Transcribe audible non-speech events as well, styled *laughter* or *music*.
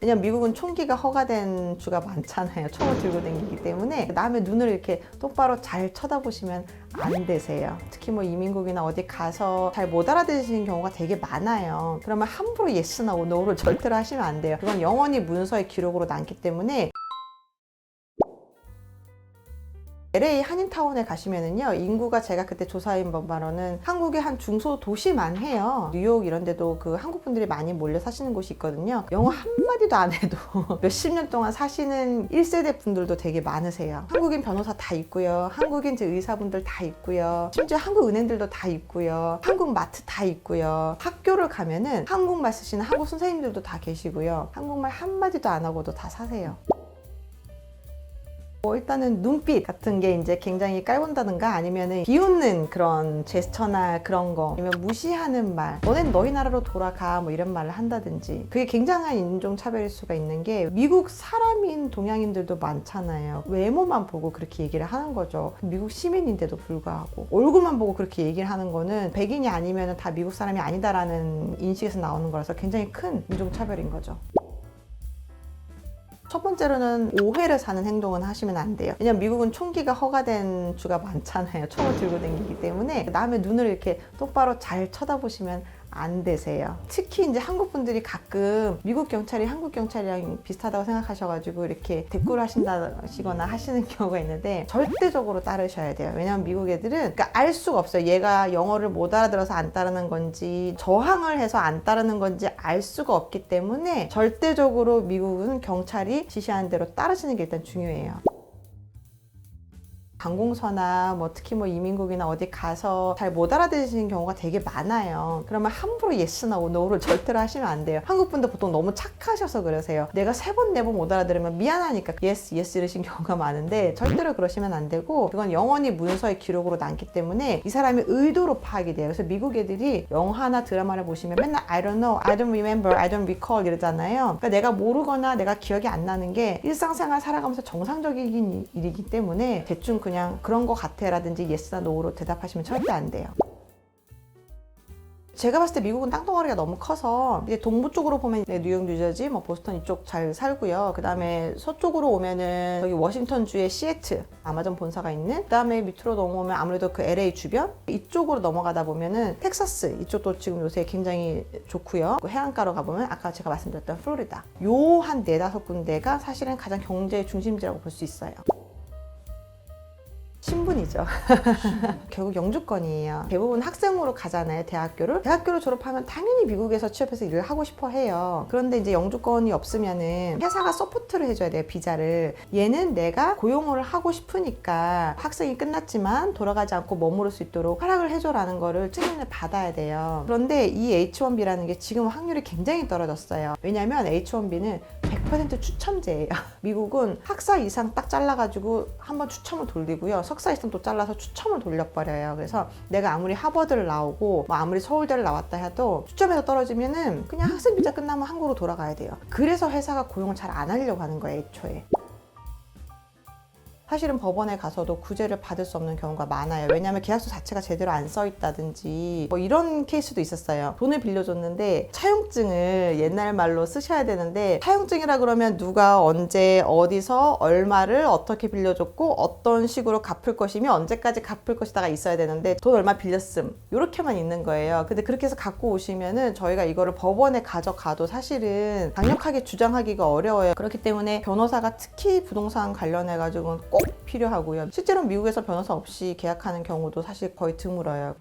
왜냐면 미국은 총기가 허가된 주가 많잖아요. 총을 들고 다니기 때문에 남의 눈을 이렇게 똑바로 잘 쳐다보시면 안 되세요. 특히 뭐 이민국이나 어디 가서 잘 못 알아들으시는 경우가 되게 많아요. 그러면 함부로 예스나 노를 절대로 하시면 안 돼요. 그건 영원히 문서의 기록으로 남기 때문에 LA 한인타운에 가시면은요 인구가 제가 그때 조사한 바로는 한국의 한 중소 도시만 해요. 뉴욕 이런 데도 그 한국 분들이 많이 몰려 사시는 곳이 있거든요. 영어 한마디도 안 해도 *laughs* 몇십 년 동안 사시는 1세대 분들도 되게 많으세요. 한국인 변호사 다 있고요. 한국인 제 의사분들 다 있고요. 심지어 한국 은행들도 다 있고요. 한국 마트 다 있고요. 학교를 가면은 한국말 쓰시는 한국 선생님들도 다 계시고요. 한국말 한마디도 안 하고도 다 사세요 뭐 일단은 눈빛 같은 게 이제 굉장히 깔본다든가 아니면은 비웃는 그런 제스처나 그런 거 아니면 무시하는 말 너넨 너희 나라로 돌아가 뭐 이런 말을 한다든지 그게 굉장한 인종차별일 수가 있는 게 미국 사람인 동양인들도 많잖아요. 외모만 보고 그렇게 얘기를 하는 거죠. 미국 시민인데도 불구하고 얼굴만 보고 그렇게 얘기를 하는 거는 백인이 아니면 다 미국 사람이 아니다라는 인식에서 나오는 거라서 굉장히 큰 인종차별인 거죠 첫 번째로는 오해를 사는 행동은 하시면 안 돼요. 왜냐면 미국은 총기가 허가된 주가 많잖아요. 총을 들고 다니기 때문에 남의 눈을 이렇게 똑바로 잘 쳐다보시면 안 되세요. 특히 이제 한국 분들이 가끔 미국 경찰이 한국 경찰이랑 비슷하다고 생각하셔가지고 이렇게 대꾸를 하신다시거나 하시는 *laughs* 경우가 있는데 절대적으로 따르셔야 돼요. 왜냐면 미국 애들은 그러니까 알 수가 없어요. 얘가 영어를 못 알아들어서 안 따르는 건지 저항을 해서 안 따르는 건지 알 수가 없기 때문에 절대적으로 미국은 경찰이 지시하는 대로 따르시는 게 일단 중요해요. 관공서나 뭐 특히 뭐 이민국이나 어디 가서 잘 못 알아들으시는 경우가 되게 많아요. 그러면 함부로 예스나 노를 절대로 하시면 안 돼요. 한국 분들 보통 너무 착하셔서 그러세요. 내가 세 번 네 번 못 알아들으면 미안하니까 예스 예스 이러신 *laughs* 경우가 많은데 절대로 그러시면 안 되고 그건 영원히 문서의 기록으로 남기 때문에 이 사람이 의도로 파악이 돼요. 그래서 미국 애들이 영화나 드라마를 보시면 맨날 I don't know, I don't remember, I don't recall 이러잖아요. 그러니까 내가 모르거나 내가 기억이 안 나는 게 일상생활 살아가면서 정상적인 일이기 때문에 대충 그냥 그런 거 같아라든지 예스나 노로 대답하시면 절대 안 돼요. 제가 봤을 때 미국은 땅덩어리가 너무 커서 이제 동부 쪽으로 보면 뉴욕, 뉴저지, 뭐 보스턴 이쪽 잘 살고요. 그 다음에 서쪽으로 오면은 여기 워싱턴 주의 시애틀 아마존 본사가 있는. 그 다음에 밑으로 넘어오면 아무래도 그 LA 주변 이쪽으로 넘어가다 보면은 텍사스 이쪽도 지금 요새 굉장히 좋고요. 그 해안가로 가보면 아까 제가 말씀드렸던 플로리다 요 한 네다섯 군데가 사실은 가장 경제 중심지라고 볼 수 있어요. 신분이죠. *laughs* 결국 영주권이에요. 대부분 학생으로 가잖아요, 대학교를. 대학교를 졸업하면 당연히 미국에서 취업해서 일을 하고 싶어 해요. 그런데 이제 영주권이 없으면은 회사가 서포트를 해줘야 돼요, 비자를. 얘는 내가 고용을 하고 싶으니까 학생이 끝났지만 돌아가지 않고 머무를 수 있도록 허락을 해줘라는 거를 증인을 받아야 돼요. 그런데 이 H1B라는 게 지금 확률이 굉장히 떨어졌어요. 왜냐면 H1B는 100% 추첨제예요. *laughs* 미국은 학사 이상 딱 잘라가지고 한번 추첨을 돌리고요. 석사 이상 또 잘라서 추첨을 돌려버려요. 그래서 내가 아무리 하버드를 나오고 뭐 아무리 서울대를 나왔다 해도 추첨에서 떨어지면은 그냥 학생 비자 끝나면 한국으로 돌아가야 돼요. 그래서 회사가 고용을 잘 안 하려고 하는 거예요, 애초에. 사실은 법원에 가서도 구제를 받을 수 없는 경우가 많아요. 왜냐하면 계약서 자체가 제대로 안 써 있다든지 뭐 이런 케이스도 있었어요. 돈을 빌려줬는데 차용증을 옛날 말로 쓰셔야 되는데 차용증이라 그러면 누가 언제 어디서 얼마를 어떻게 빌려줬고 어떤 식으로 갚을 것이며 언제까지 갚을 것이다가 있어야 되는데 돈 얼마 빌렸음 이렇게만 있는 거예요. 근데 그렇게 해서 갖고 오시면은 저희가 이거를 법원에 가져가도 사실은 강력하게 주장하기가 어려워요. 그렇기 때문에 변호사가 특히 부동산 관련해 가지고는 꼭 필요하고요. 실제로 미국에서 변호사 없이 계약하는 경우도 사실 거의 드물어요.